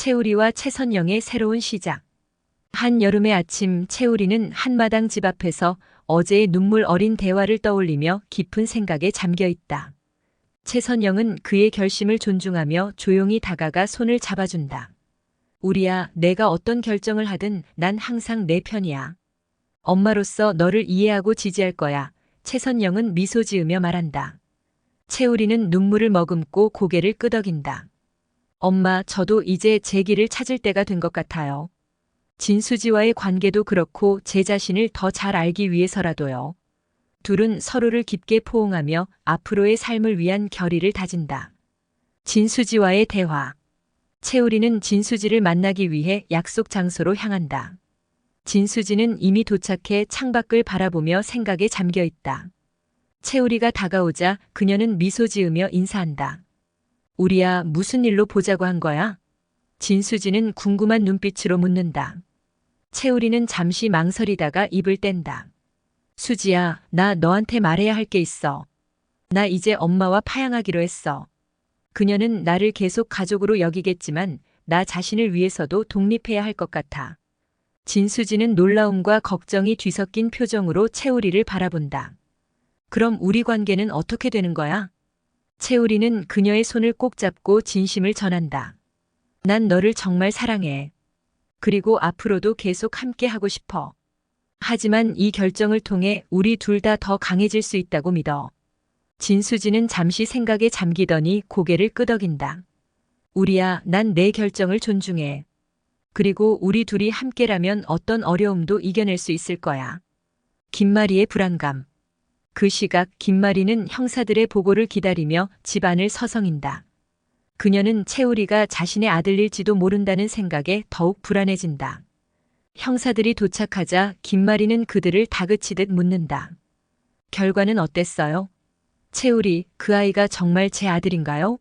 채우리와 최선영의 새로운 시작. 한 여름의 아침 채우리는 한마당 집 앞에서 어제의 눈물 어린 대화를 떠올리며 깊은 생각에 잠겨 있다. 최선영은 그의 결심을 존중하며 조용히 다가가 손을 잡아준다. 우리야, 내가 어떤 결정을 하든 난 항상 내 편이야. 엄마로서 너를 이해하고 지지할 거야. 최선영은 미소 지으며 말한다. 채우리는 눈물을 머금고 고개를 끄덕인다. 엄마, 저도 이제 제 길을 찾을 때가 된 것 같아요. 진수지와의 관계도 그렇고 제 자신을 더 잘 알기 위해서라도요. 둘은 서로를 깊게 포옹하며 앞으로의 삶을 위한 결의를 다진다. 진수지와의 대화. 채우리는 진수지를 만나기 위해 약속 장소로 향한다. 진수지는 이미 도착해 창밖을 바라보며 생각에 잠겨 있다. 채우리가 다가오자 그녀는 미소 지으며 인사한다. 우리야 무슨 일로 보자고 한 거야? 진수지는 궁금한 눈빛으로 묻는다. 채우리는 잠시 망설이다가 입을 뗀다. 수지야, 나 너한테 말해야 할 게 있어. 나 이제 엄마와 파양하기로 했어. 그녀는 나를 계속 가족으로 여기겠지만 나 자신을 위해서도 독립해야 할 것 같아. 진수지는 놀라움과 걱정이 뒤섞인 표정으로 채우리를 바라본다. 그럼 우리 관계는 어떻게 되는 거야? 채우리는 그녀의 손을 꼭 잡고 진심을 전한다. 난 너를 정말 사랑해. 그리고 앞으로도 계속 함께 하고 싶어. 하지만 이 결정을 통해 우리 둘 다 더 강해질 수 있다고 믿어. 진수지는 잠시 생각에 잠기더니 고개를 끄덕인다. 우리야, 난 내 결정을 존중해. 그리고 우리 둘이 함께라면 어떤 어려움도 이겨낼 수 있을 거야. 김마리의 불안감. 그 시각 김마리는 형사들의 보고를 기다리며 집안을 서성인다. 그녀는 채우리가 자신의 아들일지도 모른다는 생각에 더욱 불안해진다. 형사들이 도착하자 김마리는 그들을 다그치듯 묻는다. 결과는 어땠어요? 채우리, 그 아이가 정말 제 아들인가요?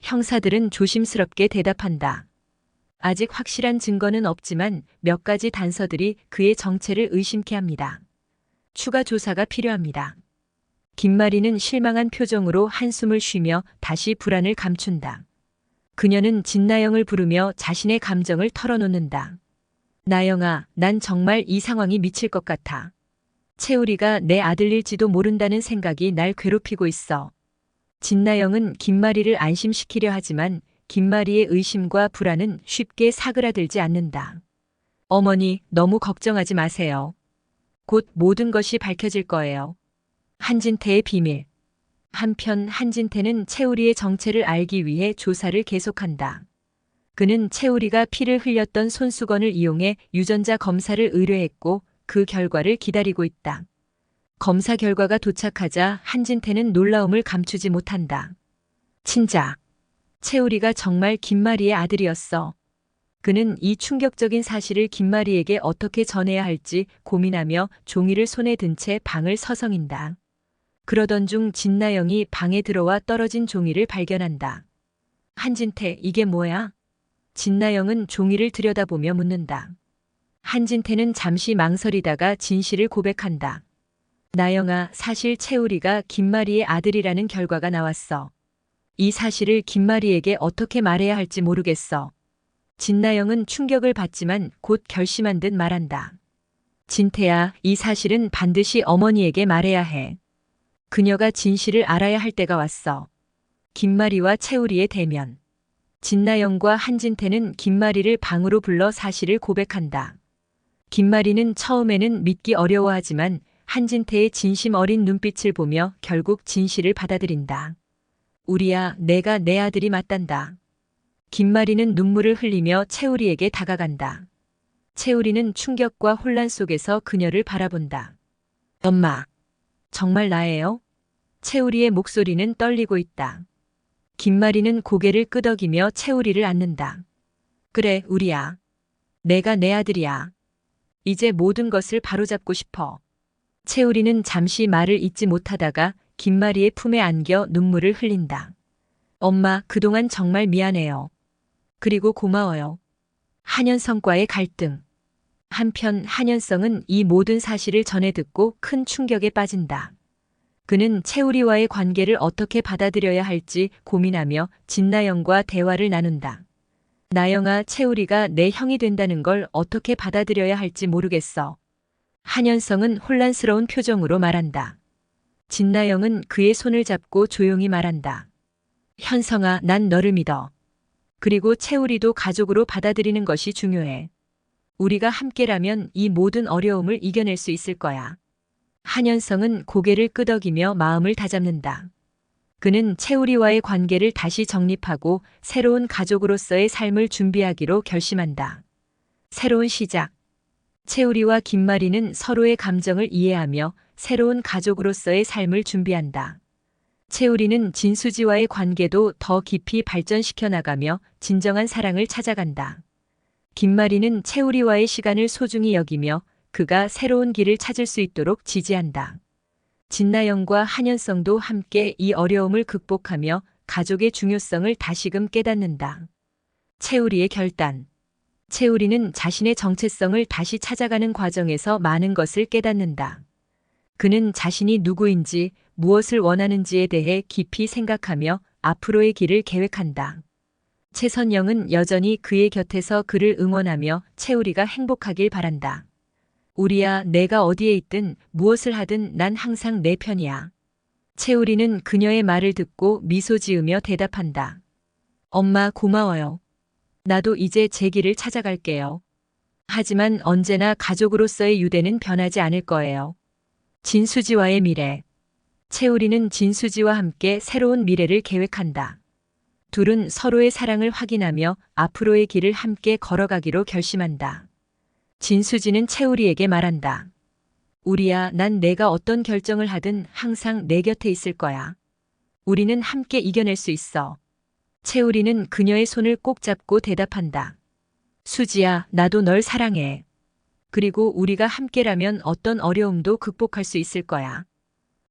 형사들은 조심스럽게 대답한다. 아직 확실한 증거는 없지만 몇 가지 단서들이 그의 정체를 의심케 합니다. 추가 조사가 필요합니다. 김마리는 실망한 표정으로 한숨을 쉬며 다시 불안을 감춘다. 그녀는 진나영을 부르며 자신의 감정을 털어놓는다. 나영아, 난 정말 이 상황이 미칠 것 같아. 채우리가 내 아들일지도 모른다는 생각이 날 괴롭히고 있어. 진나영은 김마리를 안심시키려 하지만 김마리의 의심과 불안은 쉽게 사그라들지 않는다. 어머니, 너무 걱정하지 마세요. 곧 모든 것이 밝혀질 거예요. 한진태의 비밀. 한편 한진태는 채우리의 정체를 알기 위해 조사를 계속한다. 그는 채우리가 피를 흘렸던 손수건을 이용해 유전자 검사를 의뢰했고 그 결과를 기다리고 있다. 검사 결과가 도착하자 한진태는 놀라움을 감추지 못한다. 친자. 채우리가 정말 김마리의 아들이었어. 그는 이 충격적인 사실을 김마리에게 어떻게 전해야 할지 고민하며 종이를 손에 든 채 방을 서성인다. 그러던 중 진나영이 방에 들어와 떨어진 종이를 발견한다. 한진태, 이게 뭐야? 진나영은 종이를 들여다보며 묻는다. 한진태는 잠시 망설이다가 진실을 고백한다. 나영아, 사실 채우리가 김마리의 아들이라는 결과가 나왔어. 이 사실을 김마리에게 어떻게 말해야 할지 모르겠어. 진나영은 충격을 받지만 곧 결심한 듯 말한다. 진태야, 이 사실은 반드시 어머니에게 말해야 해. 그녀가 진실을 알아야 할 때가 왔어. 김마리와 채우리의 대면. 진나영과 한진태는 김마리를 방으로 불러 사실을 고백한다. 김마리는 처음에는 믿기 어려워하지만 한진태의 진심 어린 눈빛을 보며 결국 진실을 받아들인다. 우리야, 내가 내 아들이 맞단다. 김마리는 눈물을 흘리며 채우리에게 다가간다. 채우리는 충격과 혼란 속에서 그녀를 바라본다. 엄마, 정말 나예요? 채우리의 목소리는 떨리고 있다. 김마리는 고개를 끄덕이며 채우리를 안는다. 그래, 우리야. 내가 내 아들이야. 이제 모든 것을 바로잡고 싶어. 채우리는 잠시 말을 잇지 못하다가 김마리의 품에 안겨 눈물을 흘린다. 엄마, 그동안 정말 미안해요. 그리고 고마워요. 한현성과의 갈등. 한편 한현성은 이 모든 사실을 전해 듣고 큰 충격에 빠진다. 그는 채우리와의 관계를 어떻게 받아들여야 할지 고민하며 진나영과 대화를 나눈다. 나영아, 채우리가 내 형이 된다는 걸 어떻게 받아들여야 할지 모르겠어. 한현성은 혼란스러운 표정으로 말한다. 진나영은 그의 손을 잡고 조용히 말한다. 현성아, 난 너를 믿어. 그리고 채우리도 가족으로 받아들이는 것이 중요해. 우리가 함께라면 이 모든 어려움을 이겨낼 수 있을 거야. 한현성은 고개를 끄덕이며 마음을 다잡는다. 그는 채우리와의 관계를 다시 정립하고 새로운 가족으로서의 삶을 준비하기로 결심한다. 새로운 시작. 채우리와 김마리는 서로의 감정을 이해하며 새로운 가족으로서의 삶을 준비한다. 채우리는 진수지와의 관계도 더 깊이 발전시켜 나가며 진정한 사랑을 찾아간다. 김마리는 채우리와의 시간을 소중히 여기며 그가 새로운 길을 찾을 수 있도록 지지한다. 진나영과 한현성도 함께 이 어려움을 극복하며 가족의 중요성을 다시금 깨닫는다. 채우리의 결단. 채우리는 자신의 정체성을 다시 찾아가는 과정에서 많은 것을 깨닫는다. 그는 자신이 누구인지 무엇을 원하는지에 대해 깊이 생각하며 앞으로의 길을 계획한다. 최선영은 여전히 그의 곁에서 그를 응원하며 채우리가 행복하길 바란다. 우리야, 내가 어디에 있든 무엇을 하든 난 항상 내 편이야. 채우리는 그녀의 말을 듣고 미소 지으며 대답한다. 엄마 고마워요. 나도 이제 제 길을 찾아갈게요. 하지만 언제나 가족으로서의 유대는 변하지 않을 거예요. 진수지와의 미래. 채우리는 진수지와 함께 새로운 미래를 계획한다. 둘은 서로의 사랑을 확인하며 앞으로의 길을 함께 걸어가기로 결심한다. 진수지는 채우리에게 말한다. 우리야, 난 내가 어떤 결정을 하든 항상 내 곁에 있을 거야. 우리는 함께 이겨낼 수 있어. 채우리는 그녀의 손을 꼭 잡고 대답한다. 수지야, 나도 널 사랑해. 그리고 우리가 함께라면 어떤 어려움도 극복할 수 있을 거야.